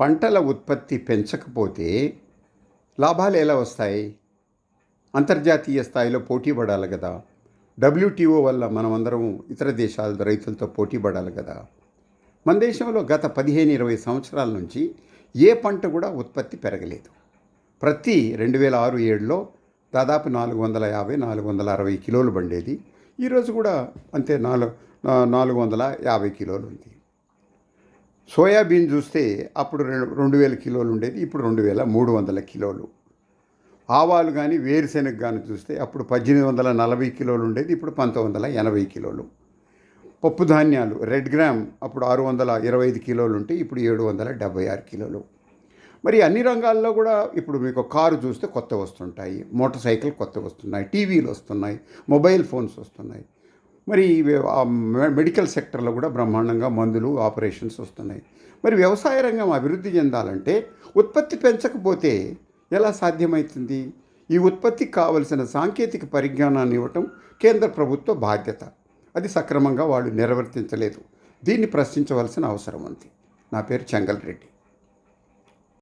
పంటల ఉత్పత్తి పెంచకపోతే లాభాలు ఎలా వస్తాయి? అంతర్జాతీయ స్థాయిలో పోటీ పడాలి కదా. డబ్ల్యూటీఓ వల్ల మనమందరం ఇతర దేశాల రైతులతో పోటీ పడాలి కదా. మన దేశంలో గత పదిహేను ఇరవై సంవత్సరాల నుంచి ఏ పంట కూడా ఉత్పత్తి పెరగలేదు. ప్రతి రెండు వేల ఆరు ఏడులో దాదాపు నాలుగు వందల యాభై నాలుగు వందల అరవై కిలోలు పండేది. ఈరోజు కూడా అంతే నాలుగు నాలుగు వందల యాభై కిలోలు ఉంది. సోయాబీన్ చూస్తే అప్పుడు రెండు రెండు వేల కిలోలు ఉండేది ఇప్పుడు రెండు వేల మూడు వందల కిలోలు. ఆవాలు కానీ వేరుశెనగ కానీ చూస్తే అప్పుడు పద్దెనిమిది వందల నలభై కిలోలు ఉండేది ఇప్పుడు పంతొమ్మిది వందల ఎనభై కిలోలు. పప్పు ధాన్యాలు రెడ్ గ్రామ్ అప్పుడు ఆరు వందల ఇరవై ఐదు కిలోలు ఉంటే ఇప్పుడు ఏడు వందల డెబ్బై ఆరు కిలోలు. మరి అన్ని రంగాల్లో కూడా ఇప్పుడు మీకు కారు చూస్తే కొత్త వస్తుంటాయి మోటార్ సైకిల్ కొత్త వస్తున్నాయి టీవీలు వస్తున్నాయి మొబైల్ ఫోన్స్ వస్తున్నాయి. మరి మెడికల్ సెక్టర్లో కూడా బ్రహ్మాండంగా మందులు ఆపరేషన్స్ వస్తున్నాయి. మరి వ్యవసాయ రంగం అభివృద్ధి చెందాలంటే ఉత్పత్తి పెంచకపోతే ఎలా సాధ్యమవుతుంది ఈ ఉత్పత్తికి కావలసిన సాంకేతిక పరిజ్ఞానాన్ని ఇవ్వటం కేంద్ర ప్రభుత్వ బాధ్యత. అది సక్రమంగా వాళ్ళు నిర్వర్తించలేదు. దీన్ని ప్రశ్నించవలసిన అవసరం ఉంది. నా పేరు చెంగల్ రెడ్డి.